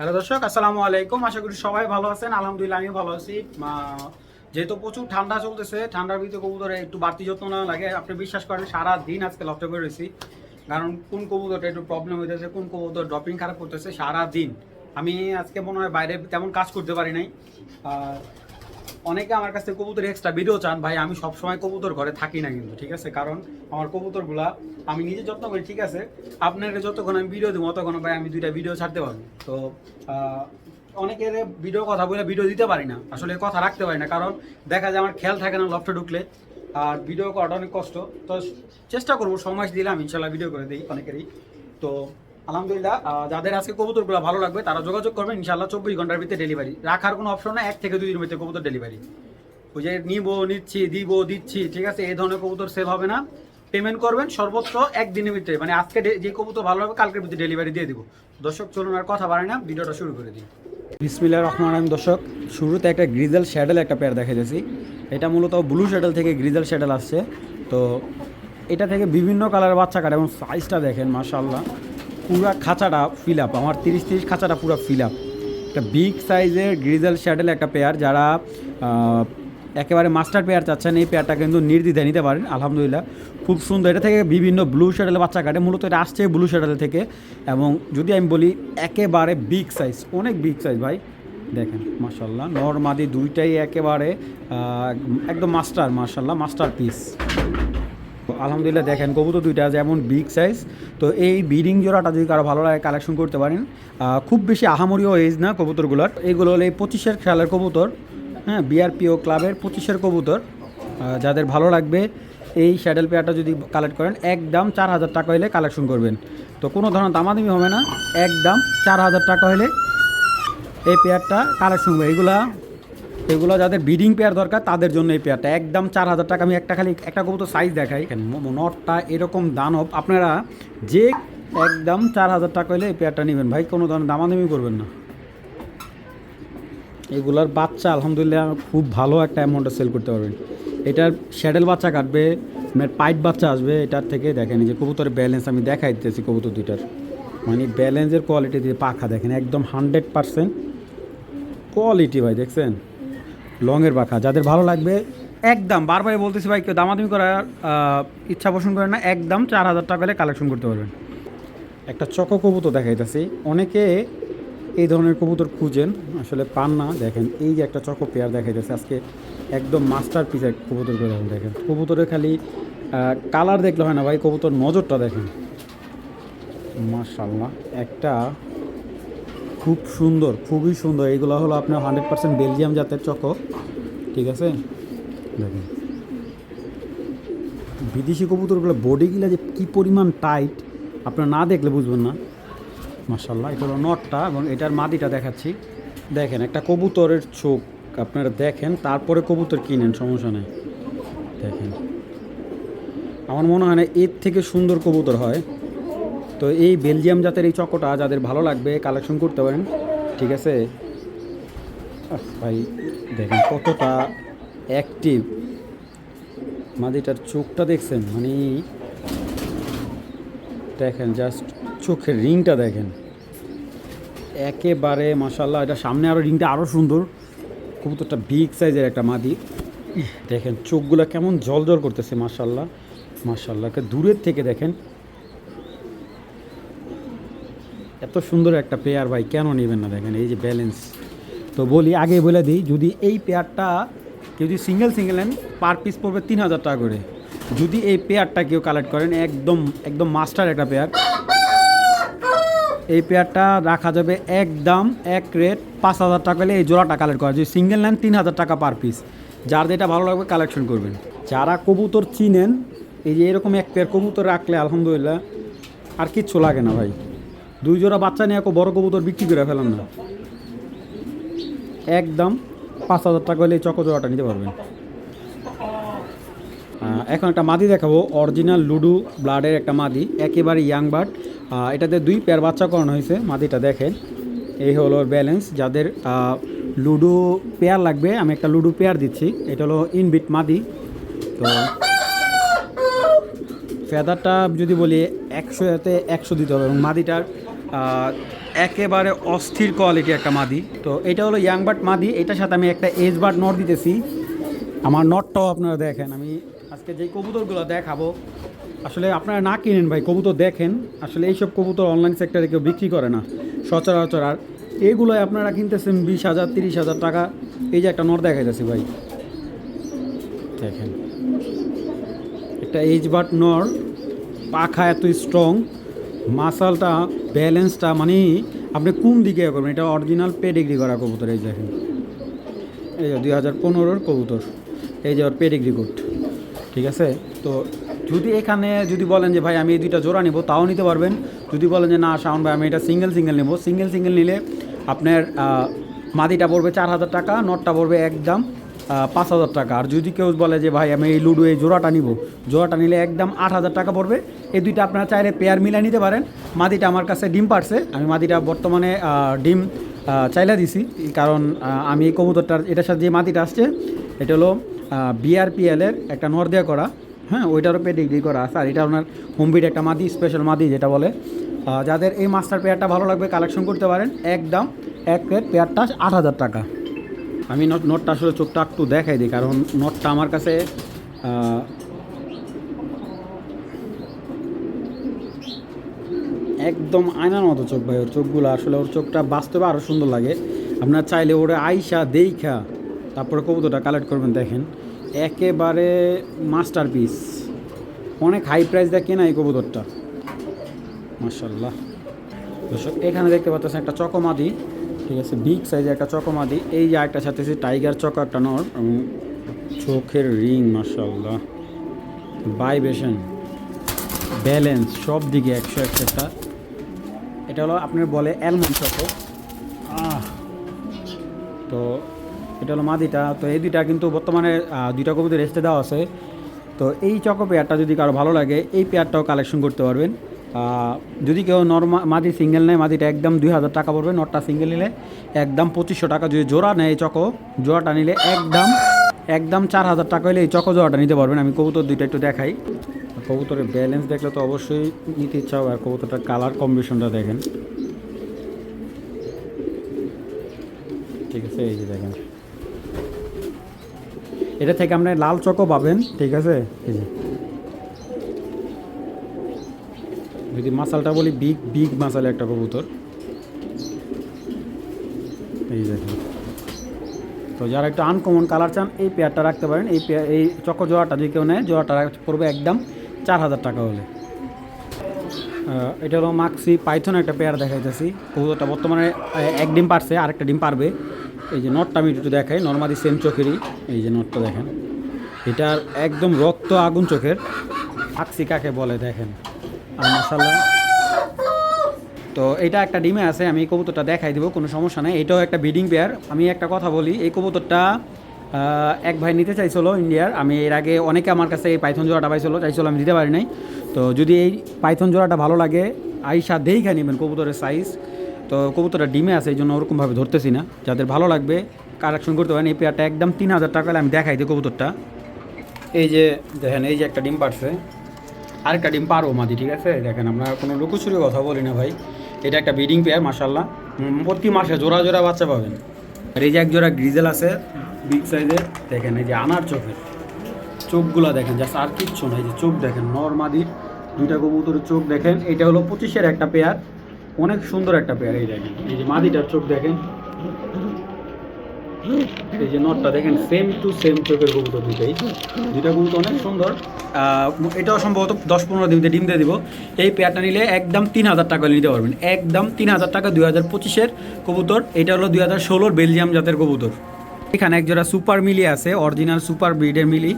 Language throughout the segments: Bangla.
হ্যালো দর্শক, আসসালামু আলাইকুম। আশা করি সবাই ভালো আছেন। আলহামদুলিল্লাহ আমি ভালো আছি। যেহেতু প্রচুর ঠান্ডা চলতেছে, ঠান্ডার ভিতরে কবুতরে একটু বাড়তি যত্ন না লাগে। আপনি বিশ্বাস করেন, সারা দিন আজকে লক্ষ্য করে রয়েছি। কারণ কোন কবুতরটা একটু প্রবলেম হইতেছে, কোন কবুতর ড্রপিং খারাপ করতেছে, সারা দিন। আমি আজকে মনে হয় বাইরে তেমন কাজ করতে পারি নাই। অনেকে আমার কাছে কবুতর এক্সট্রা ভিডিও চান। ভাই, আমি সবসময় কবুতর ঘরে থাকি না কিন্তু, ঠিক আছে? কারণ আমার কবুতরগুলা আমি নিজে যত্ন করি, ঠিক আছে? আপনার যতক্ষণ আমি ভিডিও দেবো ততক্ষণ ভাই আমি দুইটা ভিডিও ছাড়তে পারব। তো অনেকের ভিডিও কথা বলে ভিডিও দিতে পারি না। আসলে কথা রাখতে পারি না, কারণ দেখা যায় আমার খেয়াল থাকে না লফটে ঢুকলে। আর ভিডিও করাটা অনেক কষ্ট। তো চেষ্টা করব, সময় দিলে আমি ইনশাল্লাহ ভিডিও করে দিই অনেকেরই। তো আলহামদুলিল্লাহ যাদের আজকে কবুতরগুলো ভালো লাগবে, তারা যোগাযোগ করবেন ইনশাল্লাহ চব্বিশ ঘণ্টার ভিতরে ডেলিভারি রাখার কোনো অপশন না এক থেকে দুই দিনের মধ্যে কবুতর ডেলিভারি ওই যে নিব, নিচ্ছি, দিব, দিচ্ছি, ঠিক আছে, এই ধরনের কবুতর সেল হবে না। পেমেন্ট করবেন সর্বোচ্চ একদিনের ভিতরে মানে আজকে যে কবুতর ভালো হবে কালকের ভিতরে ডেলিভারি দিয়ে দিব। দর্শক, চলুন আর কথা বাড়ে না, ভিডিওটা শুরু করে দিই। বিসমিল্লা রহমান রহিম। দর্শক, শুরুতে একটা গ্রিজেল শ্যাডেল একটা পেয়ার দেখে যাচ্ছি এটা মূলত ব্লু শ্যাডেল থেকে গ্রিজেল শ্যাডেল আসছে। তো এটা থেকে বিভিন্ন কালারের বাচ্চা কাটে এবং সাইজটা দেখেন মাশাল্লাহ পুরা খাঁচাটা ফিল আপ আমার তিরিশ তিরিশ খাঁচাটা পুরো ফিল আপ একটা বিগ সাইজের গ্রিজেল শ্যাডেল একটা পেয়ার যারা একেবারে মাস্টার পেয়ার চাচ্ছেন, এই পেয়ারটা কিন্তু নির্দ্বিধায় নিতে পারেন, আলহামদুলিল্লাহ। খুব সুন্দর, এটা থেকে বিভিন্ন ব্লু শ্যাডেল বাচ্চা কাটে, মূলত এটা আসছে ব্লু শ্যাডেল থেকে। এবং যদি আমি বলি, একেবারে বিগ সাইজ অনেক বিগ সাইজ ভাই। দেখেন মাশাল্লাহ নর্মাদি দুইটাই একেবারে একদম মাস্টার মাশাল্লাহ মাস্টার পিস আলহামদুলিল্লাহ দেখেন, কবুতর দুইটা যেমন বিগ সাইজ তো এই বিডিং জোড়াটা যদি কারও ভালো লাগে কালেকশন করতে পারেন। খুব বেশি আহামরিও এজ না কবুতরগুলোর। এইগুলো হলো এই পঁচিশের খেলার কবুতর হ্যাঁ বিআরপিও ক্লাবের পঁচিশের কবুতর। যাদের ভালো লাগবে, এই শ্যাডেল পেয়ারটা যদি কালেক্ট করেন, একদম চার হাজার টাকা হলে কালেকশন করবেন। তো কোনো ধরনের দামাদামি হবে না, একদম চার হাজার টাকা হলে এই পেয়ারটা কালেকশন হবে। এগুলা এগুলো যাদের ব্রিডিং পেয়ার দরকার তাদের জন্য এই পেয়ারটা একদম চার হাজার টাকা আমি একটা খালি একটা কবুতর সাইজ দেখাই। নটটা এরকম দানব। আপনারা যে একদম চার হাজার টাকা হলে এই পেয়ারটা নেবেন। ভাই কোনো ধরনের দামাদামি করবেন না। এগুলার বাচ্চা আলহামদুলিল্লাহ খুব ভালো একটা অ্যামাউন্টে সেল করতে পারবেন। এটার শ্যাডেল বাচ্চা কাটবে পাইট বাচ্চা আসবে এটার থেকে দেখেন এই যে কবুতরের ব্যালেন্স আমি দেখাই দিতেছি কবুতর দুইটার। মানে ব্যালেন্সের কোয়ালিটি দিয়ে পাখা দেখেন একদম হান্ড্রেড পারসেন্ট কোয়ালিটি ভাই দেখছেন? লংয়ের পাখা যাদের ভালো লাগবে, একদম, বারবারই বলতেছি ভাই, কেউ দামাদামি করার ইচ্ছা পোষণ করে না, একদম চার হাজার টাকা হলে কালেকশন করতে পারবেন। একটা চকো কবুতর দেখাইতেছি। অনেকে এই ধরনের কবুতর খুঁজেন, আসলে পান না। দেখেন, এই যে একটা চকো পেয়ার দেখাইতেছে, আজকে একদম মাস্টার পিসের কবুতর করে দেখেন কবুতরের খালি কালার দেখলে হয় না ভাই, কবুতর নজরটা দেখেন। মাশাল্লাহ একটা খুব সুন্দর, খুবই সুন্দর। এগুলো হলো আপনার হান্ড্রেড পার্সেন্ট বেলজিয়াম জাতের চকো। ঠিক আছে? দেখেন। বিদেশি কবুতরগুলো বডিগুলো যে কী পরিমাণ টাইট আপনারা না দেখলে বুঝবেন না। মার্শাল্লাহ এটা হলো নটটা এবং এটার মাদিটা দেখাচ্ছি। দেখেন, একটা কবুতরের চোখ আপনারা দেখেন, তারপরে কবুতর কিনেন, সমস্যা নেই। দেখেন। আমার মনে হয় না এর থেকে সুন্দর কবুতর হয়। তো এই বেলজিয়াম জাতের এই চকোটা যাদের ভালো লাগবে কালেকশন করতে পারেন। ঠিক আছে? ভাই, দেখেন কতটা অ্যাক্টিভ মাদিটার চোখটা দেখছেন? মানে দেখেন জাস্ট চোখের রিংটা দেখেন। একেবারে মাসাল্লাহ এটা সামনে আরও রিংটা আরও সুন্দর। খুব তো একটা বিগ সাইজের একটা মাদি। দেখেন, চোখগুলো কেমন জল জল করতেছে মাসাল্লাহ মাসাল্লাহকে দূরের থেকে দেখেন। এত সুন্দর একটা পেয়ার ভাই, কেন নেবেন না দেখেন, এই যে ব্যালেন্স তো বলি, আগে বলে দিই, যদি এই পেয়ারটা কেউ যদি সিঙ্গেল সিঙ্গেল নেন পার পিস পড়বে তিন হাজার টাকা করে। যদি এই পেয়ারটা কেউ কালেক্ট করেন, একদম একদম মাস্টার একটা পেয়ার এই পেয়ারটা রাখা যাবে একদম এক রেট পাঁচ হাজার টাকা হলে এই জোড়াটা কালেক্ট করা। যদি সিঙ্গেল নেন, তিন হাজার টাকা পার পিস যার যেটা ভালো লাগবে কালেকশন করবেন। যারা কবুতর চিনেন, এই যে এরকম এক পেয়ার কবুতর রাখলে, আলহামদুলিল্লাহ, আর কিচ্ছু লাগে না ভাই। দুই জোড়া বাচ্চা নিয়ে একটা বড় কবুতর বিক্রি করে ফেলাম না। একদম পাঁচ হাজার টাকা হলে এই চকো জোড়াটা নিতে পারবেন। এখন একটা মাদি দেখাবো অরিজিনাল লুডু ব্লাডের একটা মাদি, একেবারে ইয়াং বার্ড এটাতে দুই পেয়ার বাচ্চা করানো হয়েছে, মাদিটা দেখেন। এই হলো ব্যালেন্স যাদের লুডো পেয়ার লাগবে, আমি একটা লুডো পেয়ার দিচ্ছি, এটা হলো ইনবিট মাদি। তো ফেদারটা যদি বলি একশো একশোতে একশো দিতে হবে এবং মাদিটার একেবারে অস্থির কোয়ালিটি একটা মাদি। তো এটা হলো ইয়াং বাট মাদি, এটার সাথে আমি একটা এজ বাট নট দিতেছি। আমার নটটাও আপনারা দেখেন, আমি আজকে যেই কবুতরগুলো দেখাবো, আসলে আপনারা না কিনেন ভাই, কবুতর দেখেন। আসলে এইসব কবুতর অনলাইন সেক্টরে কেউ বিক্রি করে না, সচরাচর। আর এগুলোই আপনারা কিনতেছেন বিশ হাজার, তিরিশ হাজার টাকা। এই যে একটা নট দেখা যাচ্ছে ভাই। দেখেন। একটা এইচ বাট নর পাখা এত স্ট্রং মাসালটা ব্যালেন্সটা মানে আপনি কোন দিকে করবেন? এটা অরিজিনাল পেডিগ্রি করা কবুতর এই দেখেন এই যে দুই হাজার পনেরোর কবুতর। এই যে ওর পেডিগ্রি কোড ঠিক আছে? তো যদি এখানে যদি বলেন যে ভাই আমি এই দুইটা জোড়া নিব তাও নিতে পারবেন। যদি বলেন যে না শাওন ভাই আমি এটা সিঙ্গেল সিঙ্গেল নেব সিঙ্গেল সিঙ্গেল নিলে আপনার মাদিটা পড়বে চার হাজার টাকা নটটা পড়বে একদম আহ, পাঁচ হাজার টাকা। আর যদি কেউ বলে যে, ভাই, আমি এই লুডো, এই জোড়াটা নিব। জোড়াটা নিলে একদম আট হাজার টাকা পড়বে। এই দুইটা আপনারা চাইলে পেয়ার মিলাই নিতে পারেন। মাদিটা আমার কাছে ডিম পারছে। আমি মাদিটা বর্তমানে ডিম চাইলা দিছি। কারণ আমি এই কবুতরটার, এটার সাথে যে মাদিটা আসছে, এটা হলো বিআরপিএলের একটা নর্দিয়া করা। হ্যাঁ ওইটারও পেডিগ্রি করা আছে। আর এটা ওনার হোমবিট একটা মাদি স্পেশাল মাদি যেটা বলে। যাদের এই মাস্টার পেয়ারটা ভালো লাগবে কালেকশন করতে পারেন। একদম এক প্লেট পেয়ারটা আট হাজার টাকা। আমি নোট নোটটা আসলে চোখটা একটু দেখাই দিই, কারণ নোটটা আমার কাছে একদম আয়নার মতো চোখ ভাই, ওর চোখগুলো আসলে ওর চোখটা বাস্তবে আরও সুন্দর লাগে। আপনার চাইলে ওরে আইসা দেইখা, তারপরে কবুতরটা কালেক্ট করবেন, দেখেন। একেবারে মাস্টার পিস অনেক হাই প্রাইস দিয়ে কেনা এই কবুতরটা। মার্শাল্লাহ এখানে দেখতে পাচ্ছেন একটা চকমাদি। ঠিক আছে বিগ সাইজের একটা চকমাদি এই যে একটা সাথে টাইগার চক একটা নর চোখের রিং মার্শাল্লাহ ভাইব্রেশন ব্যালেন্স সব দিকে একশো একশো একটা এটা হলো আপনার বলে অ্যালমন্ড চকো তো এটা হলো মাদিটা। তো এই দুইটা কিন্তু বর্তমানে দুইটা কবিতে রেস্টে দেওয়া আছে। তো এই চকো পেয়ারটা যদি কারও ভালো লাগে, এই পেয়ারটাও কালেকশন করতে পারবেন। যদি কেউ নর্মা মাদি সিঙ্গেল নেয়, মাদিটা একদম দুই হাজার টাকা পড়বে, নটটা সিঙ্গেল নিলে একদম পঁচিশশো টাকা। যদি জোড়া নেয় এই চকো, জোড়াটা নিলে একদম একদম চার হাজার টাকা হলে এই চকো জোড়াটা নিতে পারবেন। আমি কবুতর দুইটা একটু দেখাই। কবুতরের ব্যালেন্স দেখলে তো অবশ্যই নিতে ইচ্ছা হবে। আর কবুতরটার কালার কম্বিনেশনটা দেখেন। ঠিক আছে, এই যে দেখেন। এটা থেকে আপনি লাল চকও পাবেন, ঠিক আছে? এই যে। যদি মাসালটা বলি বিগ বিগ মাসাল একটা কবুতর। এই দেখেন। তো যারা একটু আনকমন কালার চান, এই পেয়ারটা রাখতে পারেন। এই পেয়ার এই চকো জোড়াটা যদি কেউ নেয়, জোড়াটা পড়বে একদম চার হাজার টাকা হলে। এটা হলো মাক্সি পাইথন একটা পেয়ার দেখাইতেছি। কবুতরটা বর্তমানে এক ডিম পারছে, আরেকটা ডিম পারবে। এই যে নটটা আমি একটু দেখাই নর্মালি সেম চোখেরই। এই যে নটটা দেখেন। এটার একদম রক্ত আগুন চোখের। মাক্সি কাকে বলে, দেখেন। আর তো এটা একটা ডিমে আছে, আমি এই কবুতরটা দেখাই দিব, কোনো সমস্যা নেই। এটাও একটা ব্রিডিং পেয়ার। আমি একটা কথা বলি, এই কবুতরটা এক ভাই নিতে চাইছিল ইন্ডিয়ার। আমি এর আগে অনেকে আমার কাছে এই পাইথন জোড়াটা পাইছিলো, চাইছিল আমি দিতে পারি নাই। তো যদি এই পাইথন জোড়াটা ভালো লাগে আইসা দেইখা নেবেন কবুতরের সাইজ তো কবুতরটা ডিমে আছে, এই জন্য ওরকমভাবে ধরতেছি না। যাদের ভালো লাগবে কালেকশন করতে পারেন। এই পেয়ারটা একদম তিন হাজার টাকা আমি দেখাই দিই কবুতরটা। এই যে, দেখেন, এই যে একটা ডিম পারছে আরেকটা ডিম পারব মাদি, ঠিক আছে? দেখেন, আমরা কোনো লুকোচুরি কথা বলি না ভাই। এটা একটা ব্রিডিং পেয়ার মাসাল্লাহ প্রতি মাসে জোড়া জোড়া বাচ্চা পাবেন। আর এই যে এক জোড়া গ্রিজেল আছে বিগ সাইজের দেখেন, এই যে আনার চোখের। চোখগুলা দেখেন জাস্ট আর কিচ্ছু না, এই যে চোখ দেখেন, নর মাদির। দুইটা কবুতরের চোখ দেখেন। এটা হলো পঁচিশের একটা পেয়ার অনেক সুন্দর একটা পেয়ার এই দেখেন। এই যে মাদিটার চোখ দেখেন। এই যে নটটা দেখেন সেম টু সেম চোখের কবুতর দুইটাই দুইটা কবুতর অনেক সুন্দর। এটাও সম্ভবত দশ পনেরো দিন ডিম দিয়ে দিব। এই পেয়ারটা নিলে একদম তিন হাজার টাকা নিতে পারবেন। একদম তিন হাজার টাকা দুই হাজার পঁচিশের কবুতর। এটা হলো দুই হাজার ষোলোর বেলজিয়াম জাতের কবুতর। এখানে এক জোড়া সুপার মিলি আছে অরিজিনাল সুপার ব্রিডের মিলি।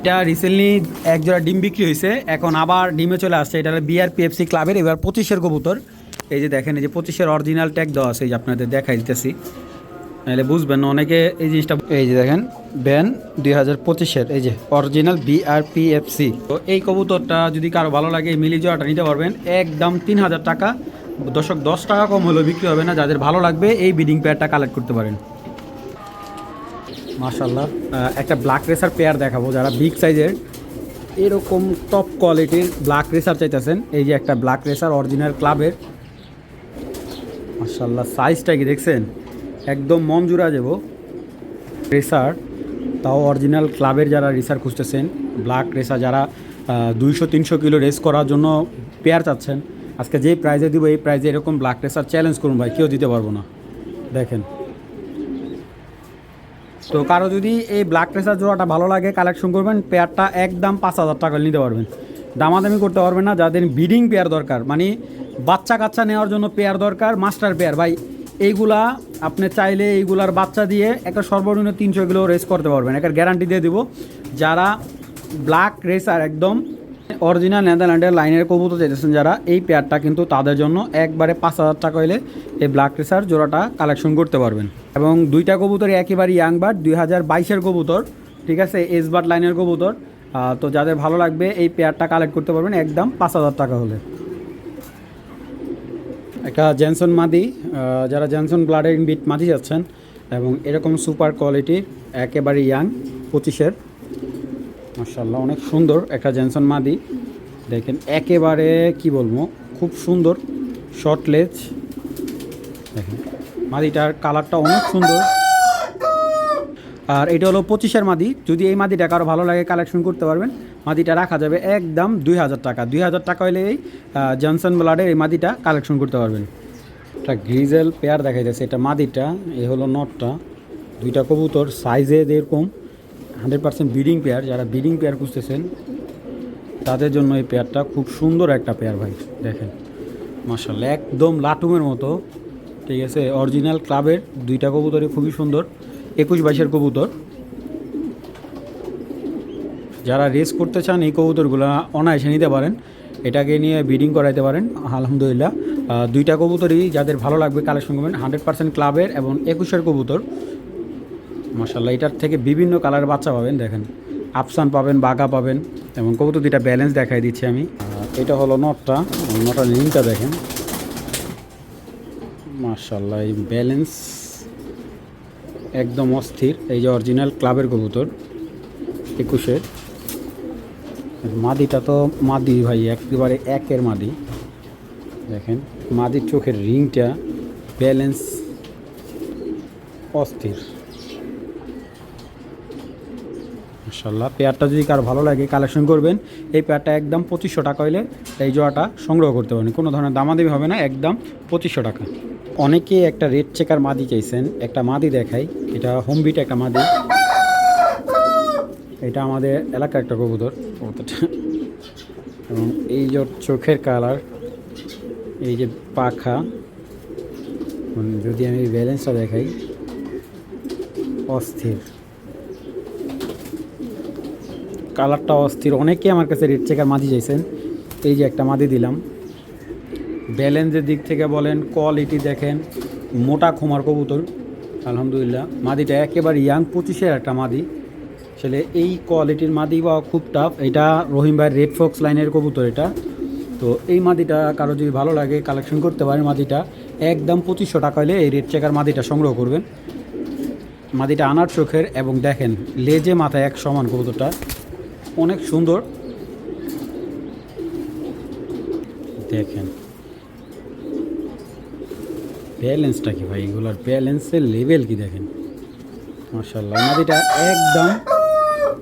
এটা রিসেন্টলি এক জোড়া ডিম বিক্রি হয়েছে। এখন আবার ডিমে চলে আসছে। এটা হলো বিআরপিএফসি ক্লাবের এবার পঁচিশের কবুতর। এই যে দেখেন, এই যে পঁচিশের অরিজিনাল ট্যাগ দেওয়া আছে, এই যে আপনাদের দেখাই দিতেছি নাহলে বুঝবেন অনেকে এই জিনিসটা এই যে দেখেন ব্যান দুই হাজার পঁচিশের এই যে অরিজিনাল বিআরপিএফসি তো এই কবুতরটা যদি কারও ভালো লাগে মিলি জোড়াটা নিতে পারবেন। একদম তিন হাজার টাকা। দশক দশ টাকা কম হলেও বিক্রি হবে না যাদের ভালো লাগবে এই বিডিং পেয়ারটা কালেক্ট করতে পারেন। মাশাল্লাহ একটা ব্ল্যাক রেসার পেয়ার দেখাবো যারা বিগ সাইজের এরকম টপ কোয়ালিটির ব্ল্যাক রেসার চাইতেছেন এই যে একটা ব্ল্যাক রেসার অরিজিনাল ক্লাবের মার্শাল্লাহ সাইজটা কি দেখছেন? একদম মন জুড়া যাব রেসার তাও অরিজিনাল ক্লাবের যারা রেসার খুঁজতেছেন ব্ল্যাক রেসার যারা দুইশো, তিনশো কিলো রেস করার জন্য পেয়ার চাচ্ছেন, আজকে যেই প্রাইজে দিব, এই প্রাইজে এরকম ব্ল্যাক রেসার চ্যালেঞ্জ করুন ভাই, কেউ দিতে পারব না। দেখেন। তো কারও যদি এই ব্ল্যাক রেসার জোড়াটা ভালো লাগে কালেকশন করবেন পেয়ারটা একদম পাঁচ হাজার টাকা নিতে পারবেন। দামাদামি করতে পারবেন না, যাদের বিডিং পেয়ার দরকার মানে বাচ্চা কাচ্চা নেওয়ার জন্য পেয়ার দরকার মাস্টার পেয়ার ভাই এইগুলা আপনি চাইলে এইগুলার বাচ্চা দিয়ে একটা সর্বনিম্ন তিনশো কিলো রেস করতে পারবেন। একটা গ্যারান্টি দিয়ে দিব। যারা ব্ল্যাক রেসার একদম অরিজিনাল নেদারল্যান্ডের লাইনের কবুতর চাইতেছেন যারা, এই পেয়ারটা কিন্তু তাদের জন্য একবারে পাঁচ হাজার টাকা হলে এই ব্ল্যাক রেসার জোড়াটা কালেকশন করতে পারবেন। এবং দুইটা কবুতর একেবারে ইয়াং বার্ড দুই হাজার বাইশের কবুতর, ঠিক আছে? এস বার্ড লাইনের কবুতর। তো যাদের ভালো লাগবে, এই পেয়ারটা কালেক্ট করতে পারবেন একদম পাঁচ হাজার টাকা হলে। একটা জেনসন মাদি যারা জেনসন ব্লাডের বিট মাদি যাচ্ছেন এবং এরকম সুপার কোয়ালিটি একেবারে ইয়াং পঁচিশের। মার্শাল্লাহ অনেক সুন্দর একটা জেনসন মাদি। দেখেন, একেবারে কি বলব, খুব সুন্দর শর্ট লেজ দেখেন, মাদিটার কালারটা অনেক সুন্দর। আর এটা হলো পঁচিশের মাদি। যদি এই মাদিটা কারও ভালো লাগে কালেকশন করতে পারবেন, মাদিটা রাখা যাবে একদম দুই হাজার টাকা। দুই হাজার টাকা হলে এই জনসন ব্লাডের এই মাদিটা কালেকশন করতে পারবেন। একটা গ্রিজেল পেয়ার দেখা যাচ্ছে এটা মাদিটা, এ হলো নটটা দুইটা কবুতর সাইজে এরকম হান্ড্রেড পার্সেন্ট বিডিং পেয়ার যারা বিডিং পেয়ার খুঁজতেছেন, তাদের জন্য এই পেয়ারটা খুব সুন্দর একটা পেয়ার ভাই, দেখেন। মার্শাল্লাহ একদম লাটুমের মতো। ঠিক আছে অরিজিনাল ক্লাবের দুইটা কবুতরই খুবই সুন্দর। একুশ বাইশের কবুতর। যারা রেস করতে চান এই কবুতরগুলো অনায়াসে নিতে পারেন। এটাকে নিয়ে ব্রিডিং করাইতে পারেন, আলহামদুলিল্লাহ। দুইটা কবুতরই যাদের ভালো লাগবে কালেকশন করবেন, হান্ড্রেড পার্সেন্ট ক্লাবের এবং একুশের কবুতর। মাসাল্লাহ এটার থেকে বিভিন্ন কালারের বাচ্চা পাবেন, দেখেন। আফসান পাবেন, বাঘা পাবেন, এবং কবুতর দুইটা ব্যালেন্স দেখাই দিচ্ছি আমি। এটা হলো নটটা নটার লিঙ্কটা দেখেন। মার্শাল্লাহ এই ব্যালেন্স একদম অস্থির, এই যে অরিজিনাল ক্লাবের কবুতর, একুশের। মাদিটা তো মাদি ভাই, একেবারে একের মাদি। দেখেন, মাদির চোখের রিংটা ব্যালেন্স অস্থির। মাশাল্লাহ পেয়ারটা যদি কারও ভালো লাগে কালেকশন করবেন। এই পেয়ারটা একদম পঁচিশশো টাকা হইলে এই জোড়াটা সংগ্রহ করতে পারেন কোনো ধরনের দামাদামি হবে না, একদম পঁচিশশো টাকা। অনেকেই একটা রেড চেকার মাদি চাইছেন, একটা মাদি দেখাই। এটা হোমবিট একটা মাদি। এটা আমাদের এলাকার একটা কবুতর, কবুতরটা। এবং এই যে চোখের কালার এই যে পাখা যদি আমি ব্যালেন্সটা দেখাই, অস্থির। কালারটা অস্থির। অনেকে আমার কাছে রেড চেকার মাদি চাইছেন। এই যে একটা মাদি দিলাম। ব্যালেন্সের দিক থেকে বলেন কোয়ালিটি দেখেন, মোটা খোমার কবুতর, আলহামদুলিল্লাহ। মাদিটা একেবারে ইয়াং পঁচিশের একটা মাদি। আসলে এই কোয়ালিটির মাদি বা খুব টাফ এটা রহিম ভাইয়ের রেড ফক্স লাইনের কবুতর এটা। তো এই মাদিটা কারও যদি ভালো লাগে কালেকশন করতে পারেন মাদিটা। একদম পঁচিশশো টাকা হলে এই রেড চেকার মাদিটা সংগ্রহ করবেন। মাদিটা আনার চোখের এবং দেখেন, লেজে মাথায় এক সমান কবুতরটা। অনেক সুন্দর। দেখেন। ব্যালেন্সটা কি ভাই? এগুলোর ব্যালেন্সের লেভেল কি দেখেন? মার্শাল্লাহ মাদিটা একদম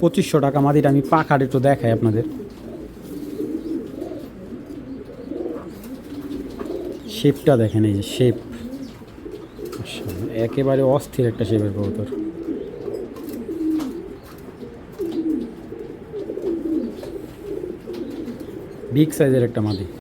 পঁচিশশো টাকা মাদিটা আমি পাখার একটু দেখাই আপনাদের। শেপটা দেখেন, এই যে শেপ একেবারে অস্থির একটা শেপের কবুতর। বিগ সাইজের একটা মাদি।